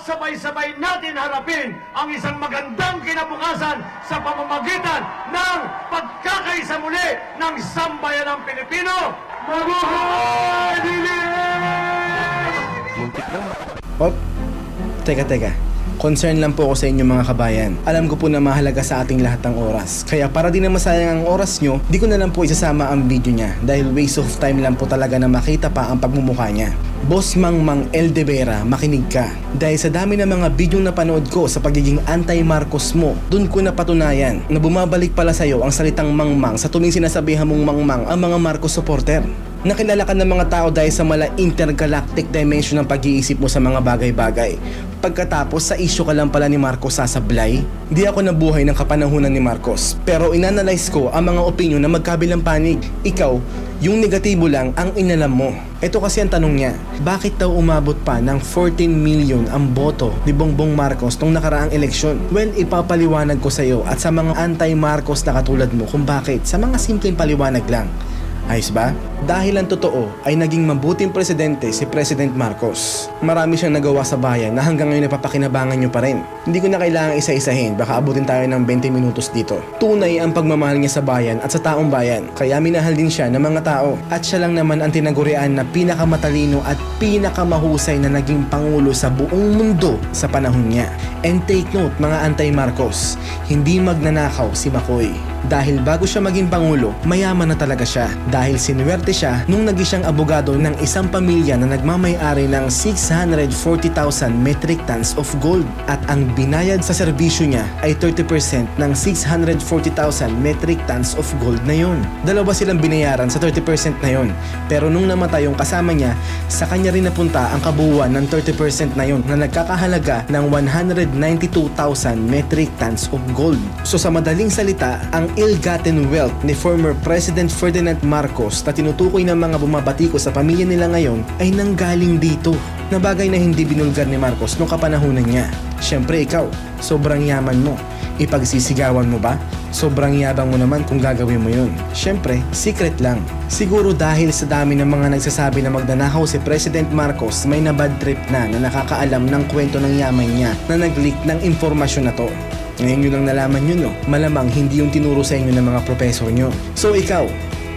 Sabay-sabay natin harapin ang isang magandang kinabukasan sa pamamagitan ng pagkakaisa muli ng sambayanang Pilipino. Mabuhay! Op, teka teka. Concern lang po ako sa inyo mga kabayan. Alam ko po na mahalaga sa ating lahat ng oras. Kaya para di na masayang ang oras nyo, di ko na lang po isasama ang video niya dahil waste of time lang po talaga na makita pa ang pagmumukha niya. Boss Mang Mang Eldevera, makinig ka. Dahil sa dami ng mga bidyong napanood ko sa pagiging anti-Marcos mo, dun ko napatunayan na bumabalik pala sa'yo ang salitang Mang Mang sa tuwing sinasabihan mong Mang Mang ang mga Marcos supporter. Nakilala ka ng mga tao dahil sa mala intergalactic dimension ng pag-iisip mo sa mga bagay-bagay. Pagkatapos sa isyo ka lang pala ni Marcos sasablay, di ako nabuhay ng kapanahunan ni Marcos. Pero inanalyze ko ang mga opinion na magkabilang panig. Ikaw, yung negatibo lang ang inalam mo. Ito kasi ang tanong niya, bakit daw umabot pa ng 14 million ang boto ni Bongbong Marcos nung nakaraang eleksyon? Well, ipapaliwanag ko sa iyo at sa mga anti-Marcos na katulad mo kung bakit sa mga simpleng paliwanag lang. Ayos ba? Dahil ang totoo ay naging mabuting presidente si President Marcos. Marami siyang nagawa sa bayan na hanggang ngayon napapakinabangan nyo pa rin. Hindi ko na kailangang isa-isahin, baka abutin tayo ng 20 minutos dito. Tunay ang pagmamahal niya sa bayan at sa taong bayan, kaya minahal din siya ng mga tao. At siya lang naman ang tinagurian na pinakamatalino at pinakamahusay na naging pangulo sa buong mundo sa panahon niya. And take note mga anti-Marcos, hindi magnanakaw si Makoy. Dahil bago siya maging pangulo, mayaman na talaga siya dahil sinuwerte siya nung naging siyang abogado ng isang pamilya na nagmamayari ng 640,000 metric tons of gold at ang binayad sa serbisyo niya ay 30% ng 640,000 metric tons of gold na yon. Dalawa silang binayaran sa 30% na yon pero nung namatay yung kasama niya, sa kanya rin napunta ang kabuuan ng 30% na yon na nagkakahalaga ng 192,000 metric tons of gold. So sa madaling salita, ang ill-gotten wealth ni former President Ferdinand Marcos na tinutukoy ng mga bumabatiko sa pamilya nila ngayon ay nanggaling dito na bagay na hindi binulgar ni Marcos nung kapanahunan niya. Siyempre ikaw, sobrang yaman mo. Ipagsisigawan mo ba? Sobrang yabang mo naman kung gagawin mo yun. Siyempre, secret lang. Siguro dahil sa dami ng mga nagsasabi na magnanakaw si President Marcos, may nabad trip na na nakakaalam ng kwento ng yaman niya na nag-leak ng impormasyon na to. Ngayon nyo lang nalaman yun no, malamang hindi yung tinuro sa inyo ng mga professor nyo. So ikaw,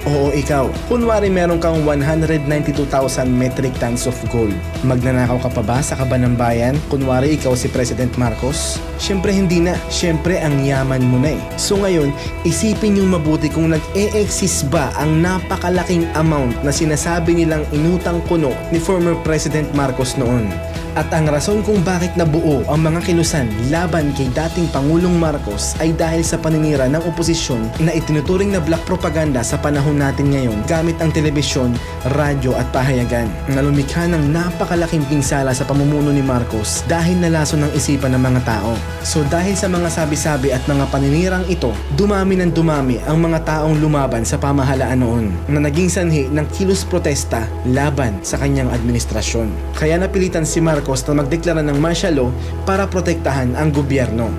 oo ikaw, kunwari meron kang 192,000 metric tons of gold. Magnanakaw ka pa ba sa kaba ng bayan? Kunwari ikaw si President Marcos? Siyempre hindi na, siyempre ang yaman mo na eh. So ngayon, isipin yung mabuti kung nag-e-exist ba ang napakalaking amount na sinasabi nilang inutang kuno ni former President Marcos noon. At ang rason kung bakit nabuo ang mga kilusan laban kay dating Pangulong Marcos ay dahil sa paninira ng oposisyon na itinuturing na black propaganda sa panahon natin ngayon gamit ang telebisyon, radyo at pahayagan na lumikha ng napakalaking pinsala sa pamumuno ni Marcos dahil nalaso ng isipan ng mga tao. So dahil sa mga sabi-sabi at mga paninirang ito, dumami ng dumami ang mga taong lumaban sa pamahalaan noon na naging sanhi ng kilos protesta laban sa kanyang administrasyon. Kaya napilitan si Marcos na magdeklara ng martial law para protektahan ang gobyerno.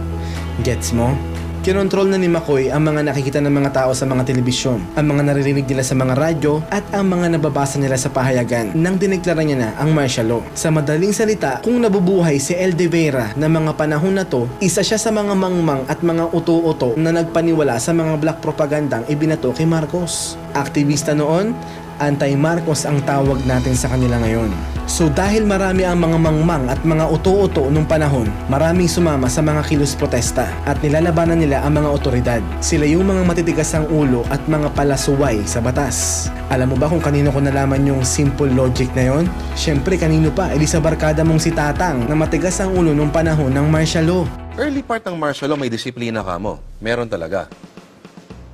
Gets mo? Kinontrol na ni McCoy ang mga nakikita ng mga tao sa mga telebisyon, ang mga naririnig nila sa mga radyo at ang mga nababasa nila sa pahayagan nang dineklara niya na ang martial law. Sa madaling salita, kung nabubuhay si El De Vera na mga panahon na to, isa siya sa mga mangmang at mga uto-uto na nagpaniwala sa mga black propagandang ibinato kay Marcos. Aktivista noon, anti-Marcos ang tawag natin sa kanila ngayon. So dahil marami ang mga mangmang at mga uto-uto nung panahon, maraming sumama sa mga kilos protesta at nilalabanan nila ang mga otoridad. Sila yung mga matitigas ang ulo at mga palasuway sa batas. Alam mo ba kung kanino ko nalaman yung simple logic na yon? Siyempre kanino pa, edi sa barkada mong si Tatang na matigas ang ulo nung panahon ng martial law. Early part ng martial law, may disiplina ka mo. Meron talaga.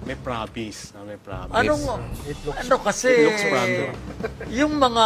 May promise. no, May promise. Anong, ano kasi, it looks random. yung mga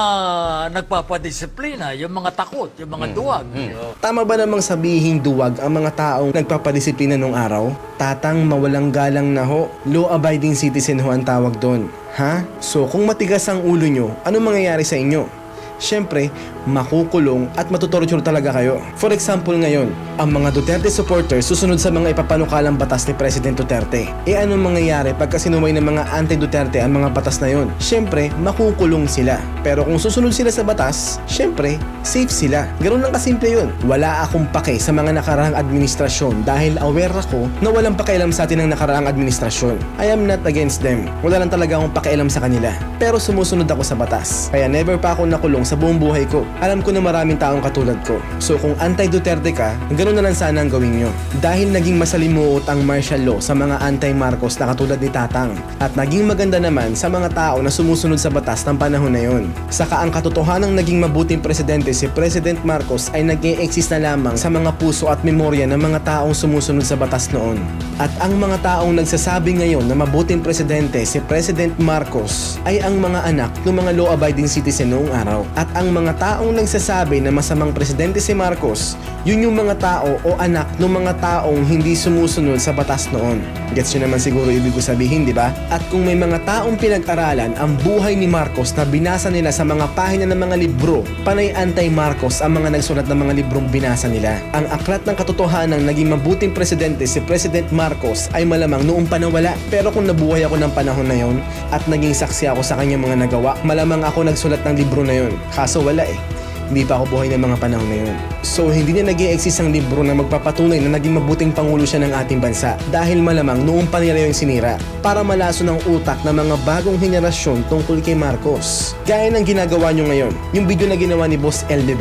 nagpapadisiplina, yung mga takot, yung mga duwag. Tama ba namang sabihin duwag ang mga taong nagpapadisiplina nung araw? Tatang mawalang galang na ho, law-abiding citizen ho ang tawag doon. Ha? So kung matigas ang ulo nyo, ano mangyayari sa inyo? Syempre, makukulong at matutorture talaga kayo. For example ngayon, ang mga Duterte supporters susunod sa mga ipapanukalang batas ni President Duterte. E anong mangyayari pagka sinumay ng mga anti-Duterte ang mga batas na yon? Syempre, makukulong sila. Pero kung susunod sila sa batas, syempre, safe sila. Ganun lang kasimple yun. Wala akong pake sa mga nakaraang administrasyon dahil aware ako na walang pakialam sa atin ng nakaraang administrasyon. I am not against them. Wala lang talaga akong pakialam sa kanila. Pero sumusunod ako sa batas. Kaya never pa ako nakulong sa buong buhay ko. Alam ko na maraming taong katulad ko. So kung anti-Duterte ka, ganun na lang sana ang gawin nyo. Dahil naging masalimuot ang martial law sa mga anti-Marcos na katulad ni Tatang. At naging maganda naman sa mga tao na sumusunod sa batas ng panahon na yon. Saka ang katotohanang naging mabuting presidente si President Marcos ay nag exist na lamang sa mga puso at memorya ng mga taong sumusunod sa batas noon. At ang mga taong nagsasabi ngayon na mabuting presidente si President Marcos ay ang mga anak ng mga law-abiding citizen noong araw. At ang mga taong nagsasabi na masamang presidente si Marcos, yun yung mga tao o anak ng mga taong hindi sumusunod sa batas noon. Gets nyo naman siguro ibig ko sabihin, di ba? At kung may mga taong pinag-aralan ang buhay ni Marcos na binasa nila sa mga pahina ng mga libro, panay anti-Marcos ang mga nagsulat ng mga librong binasa nila. Ang aklat ng katotohanan naging mabuting presidente si President Marcos ay malamang noong panawala. Pero kung nabuhay ako ng panahon na yon at naging saksi ako sa kanyang mga nagawa, malamang ako nagsulat ng libro na yon. Kaso wala eh. Hindi pa ako buhay ng mga panahon na yun. So hindi na nag exist ang libro na magpapatunay na naging mabuting pangulo siya ng ating bansa dahil malamang noong pa nila yung sinira para malaso ng utak ng mga bagong henerasyon tungkol kay Marcos. Gaya ng ginagawa nyo ngayon, yung video na ginawa ni Boss El de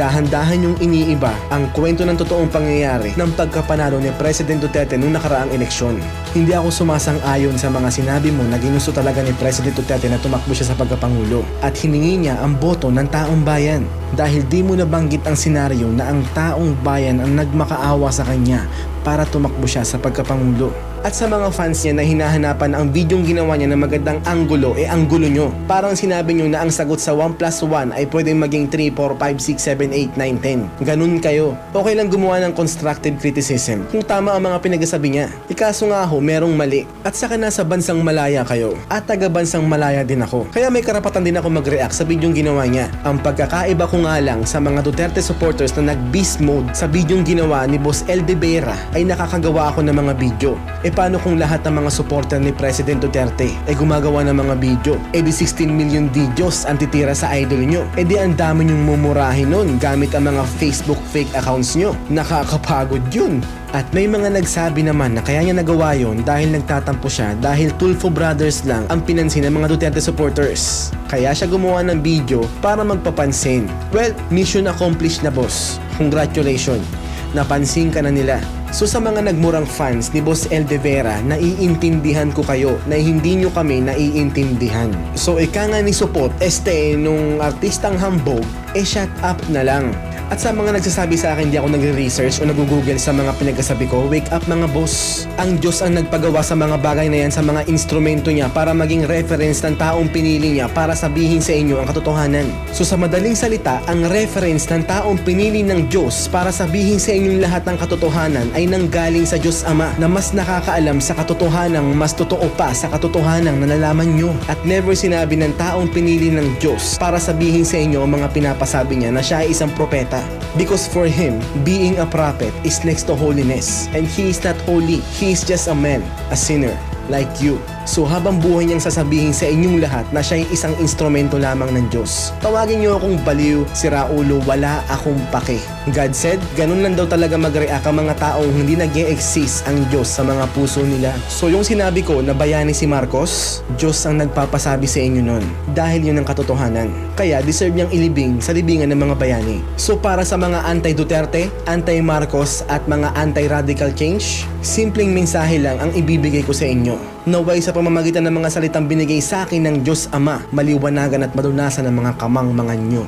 dahan-dahan yung iniiba ang kwento ng totoong pangyayari ng pagkapanalo ni President Duterte noong nakaraang eleksyon. Hindi ako sumasang-ayon sa mga sinabi mo na ginusto talaga ni President Duterte na tumakbo siya sa pagkapangulo at hiningi niya ang boto ng taong bayan dahil di mo nabanggit ang senaryo na ang taong bayan ang nagmakaawa sa kanya para tumakbo siya sa pagkapangulo. At sa mga fans niya na hinahanapan ang videong ginawa niya na magandang anggulo, eh anggulo nyo. Parang sinabi nyo na ang sagot sa 1 plus 1 ay pwedeng maging 3, 4, 5, 6, 7, 8, 9, 10. Ganun kayo. Okay lang gumawa ng constructive criticism kung tama ang mga pinagsasabi niya. Ikaso nga ho, merong mali. At saka nasa bansang malaya kayo. At taga bansang malaya din ako. Kaya may karapatan din ako mag-react sa videong ginawa niya. Ang pagkakaiba ko nga lang sa mga Duterte supporters na nag-beast mode sa videong ginawa ni Boss El de Vera ay nakakagawa ako ng mga video. E paano kung lahat ng mga supporter ni President Duterte ay gumagawa ng mga video? E di 16 million videos ang titira sa idol nyo. E di ang dami nyong mumurahin nun gamit ang mga Facebook fake accounts nyo. Nakakapagod yun. At may mga nagsabi naman na kaya niya nagawa yon dahil nagtatampo siya dahil Tulfo Brothers lang ang pinansin ng mga Duterte supporters. Kaya siya gumawa ng video para magpapansin. Well, mission accomplished na boss. Congratulations. Napansin ka na nila. So sa mga nagmurang fans ni Boss El de Vera, naiintindihan ko kayo na hindi nyo kami naiintindihan. So ika nga ni Supot, este nung artistang hambog, eh shut up na lang. At sa mga nagsasabi sa akin di ako nagre-research o nag-google sa mga pinagkasabi ko, wake up mga boss. Ang Diyos ang nagpagawa sa mga bagay na yan sa mga instrumento niya para maging reference ng taong pinili niya para sabihin sa inyo ang katotohanan. So sa madaling salita, ang reference ng taong pinili ng Diyos para sabihin sa inyong lahat ng katotohanan ay nanggaling sa Diyos Ama na mas nakakaalam sa katotohanang mas totoo pa sa katotohanang nalalaman nyo. At never sinabi ng taong pinili ng Diyos para sabihin sa inyo ang mga pinapasabi niya na siya ay isang propeta. Because for him, being a prophet is next to holiness. And he is not holy. He is just a man, a sinner, like you. So habang buhay niyang sasabihin sa inyong lahat na siya ay isang instrumento lamang ng Diyos. Tawagin niyo akong baliw, siraulo, wala akong pake. God said, ganun lang daw talaga mag-react ang mga taong hindi nag exist ang Diyos sa mga puso nila. So yung sinabi ko na bayani si Marcos, Diyos ang nagpapasabi sa inyo nun. Dahil yun ang katotohanan. Kaya deserve niyang ilibing sa libingan ng mga bayani. So para sa mga anti-Duterte, anti-Marcos at mga anti-radical change, simpleng mensahe lang ang ibibigay ko sa inyo. Naway sa pamamagitan ng mga salitang binigay sa akin ng Diyos Ama, maliwanagan at madunasan ng mga kamang mga nyo.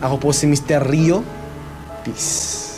Ako po si Mr. Rio. Peace.